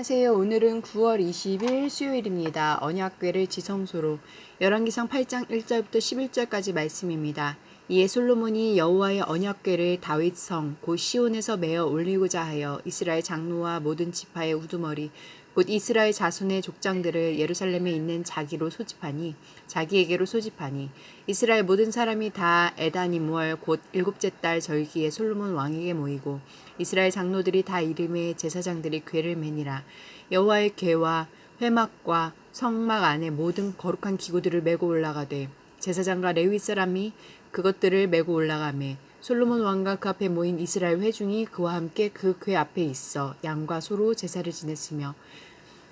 안녕하세요. 오늘은 9월 20일 수요일입니다. 언약궤를 지성소로 열왕기상 8장 1절부터 11절까지 말씀입니다. 이에 솔로몬이 여호와의 언약궤를 다윗성 곧 시온에서 메어 올리고자 하여 이스라엘 장로와 모든 지파의 우두머리 곧 이스라엘 자손의 족장들을 예루살렘에 있는 자기로 소집하니 자기에게로 소집하니 이스라엘 모든 사람이 다 에다니무얼 곧 일곱째 달 절기에 솔로몬 왕에게 모이고 이스라엘 장로들이 다 이름의 제사장들이 궤를 매니라. 여호와의 궤와 회막과 성막 안에 모든 거룩한 기구들을 메고 올라가되 제사장과 레위 사람이 그것들을 메고 올라가매 솔로몬 왕과 그 앞에 모인 이스라엘 회중이 그와 함께 그 궤 앞에 있어 양과 소로 제사를 지냈으며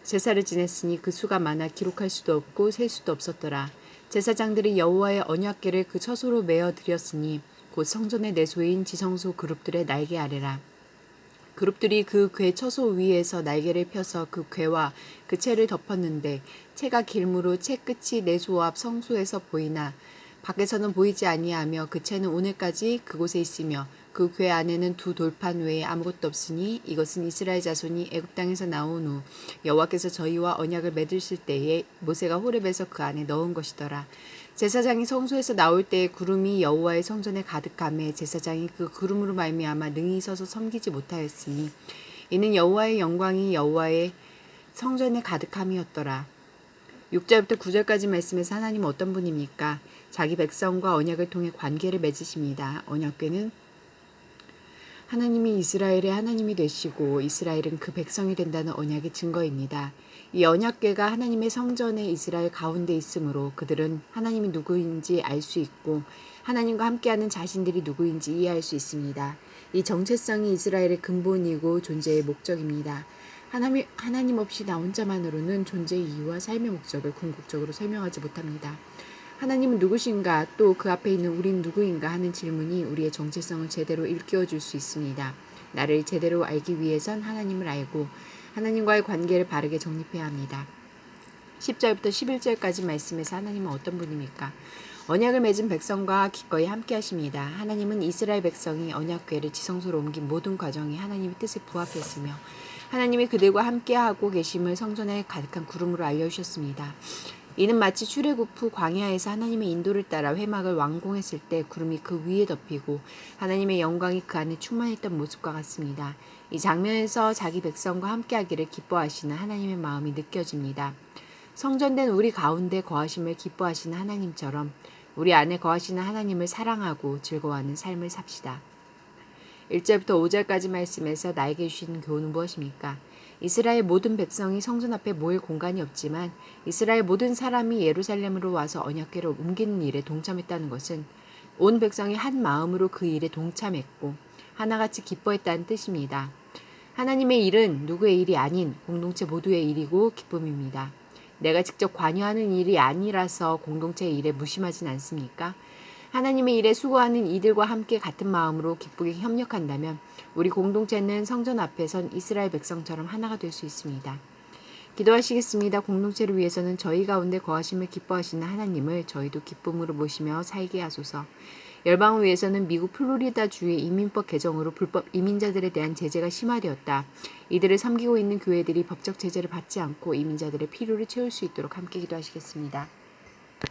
제사를 지냈으니 그 수가 많아 기록할 수도 없고 셀 수도 없었더라. 제사장들이 여호와의 언약궤를 그 처소로 메어 드렸으니 곧 성전의 내소인 지성소 그룹들의 날개 아래라. 그룹들이 그 궤 처소 위에서 날개를 펴서 그 궤와 그 채를 덮었는데 채가 길무로 채 끝이 내소 앞 성소에서 보이나 밖에서는 보이지 아니하며 그 채는 오늘까지 그곳에 있으며 그 궤 안에는 두 돌판 외에 아무것도 없으니 이것은 이스라엘 자손이 애굽 땅에서 나온 후 여호와께서 저희와 언약을 맺으실 때에 모세가 호렙에서 그 안에 넣은 것이더라. 제사장이 성소에서 나올 때에 구름이 여호와의 성전에 가득함에 제사장이 그 구름으로 말미암아 능히 서서 섬기지 못하였으니 이는 여호와의 영광이 여호와의 성전에 가득함이었더라. 6절부터 9절까지 말씀에서 하나님은 어떤 분입니까? 자기 백성과 언약을 통해 관계를 맺으십니다. 언약궤는 하나님이 이스라엘의 하나님이 되시고 이스라엘은 그 백성이 된다는 언약의 증거입니다. 이 언약궤가 하나님의 성전에 이스라엘 가운데 있으므로 그들은 하나님이 누구인지 알 수 있고 하나님과 함께하는 자신들이 누구인지 이해할 수 있습니다. 이 정체성이 이스라엘의 근본이고 존재의 목적입니다. 하나님, 하나님 없이 나 혼자만으로는 존재의 이유와 삶의 목적을 궁극적으로 설명하지 못합니다. 하나님은 누구신가 또 그 앞에 있는 우린 누구인가 하는 질문이 우리의 정체성을 제대로 일깨워 줄 수 있습니다. 나를 제대로 알기 위해선 하나님을 알고 하나님과의 관계를 바르게 정립해야 합니다. 10절부터 11절까지 말씀에서 하나님은 어떤 분입니까? 언약을 맺은 백성과 기꺼이 함께 하십니다. 하나님은 이스라엘 백성이 언약궤를 지성소로 옮긴 모든 과정이 하나님의 뜻에 부합했으며 하나님이 그들과 함께 하고 계심을 성전에 가득한 구름으로 알려주셨습니다. 이는 마치 출애굽 후 광야에서 하나님의 인도를 따라 회막을 완공했을 때 구름이 그 위에 덮이고 하나님의 영광이 그 안에 충만했던 모습과 같습니다. 이 장면에서 자기 백성과 함께하기를 기뻐하시는 하나님의 마음이 느껴집니다. 성전된 우리 가운데 거하심을 기뻐하시는 하나님처럼 우리 안에 거하시는 하나님을 사랑하고 즐거워하는 삶을 삽시다. 1절부터 5절까지 말씀에서 나에게 주신 교훈은 무엇입니까? 이스라엘 모든 백성이 성전 앞에 모일 공간이 없지만 이스라엘 모든 사람이 예루살렘으로 와서 언약궤를 옮기는 일에 동참했다는 것은 온 백성이 한 마음으로 그 일에 동참했고 하나같이 기뻐했다는 뜻입니다. 하나님의 일은 누구의 일이 아닌 공동체 모두의 일이고 기쁨입니다. 내가 직접 관여하는 일이 아니라서 공동체의 일에 무심하진 않습니까? 하나님의 일에 수고하는 이들과 함께 같은 마음으로 기쁘게 협력한다면 우리 공동체는 성전 앞에 선 이스라엘 백성처럼 하나가 될 수 있습니다. 기도하시겠습니다. 공동체를 위해서는 저희 가운데 거하심을 기뻐하시는 하나님을 저희도 기쁨으로 모시며 살게 하소서. 열방을 위해서는 미국 플로리다 주의 이민법 개정으로 불법 이민자들에 대한 제재가 심화되었다. 이들을 섬기고 있는 교회들이 법적 제재를 받지 않고 이민자들의 필요를 채울 수 있도록 함께 기도하시겠습니다.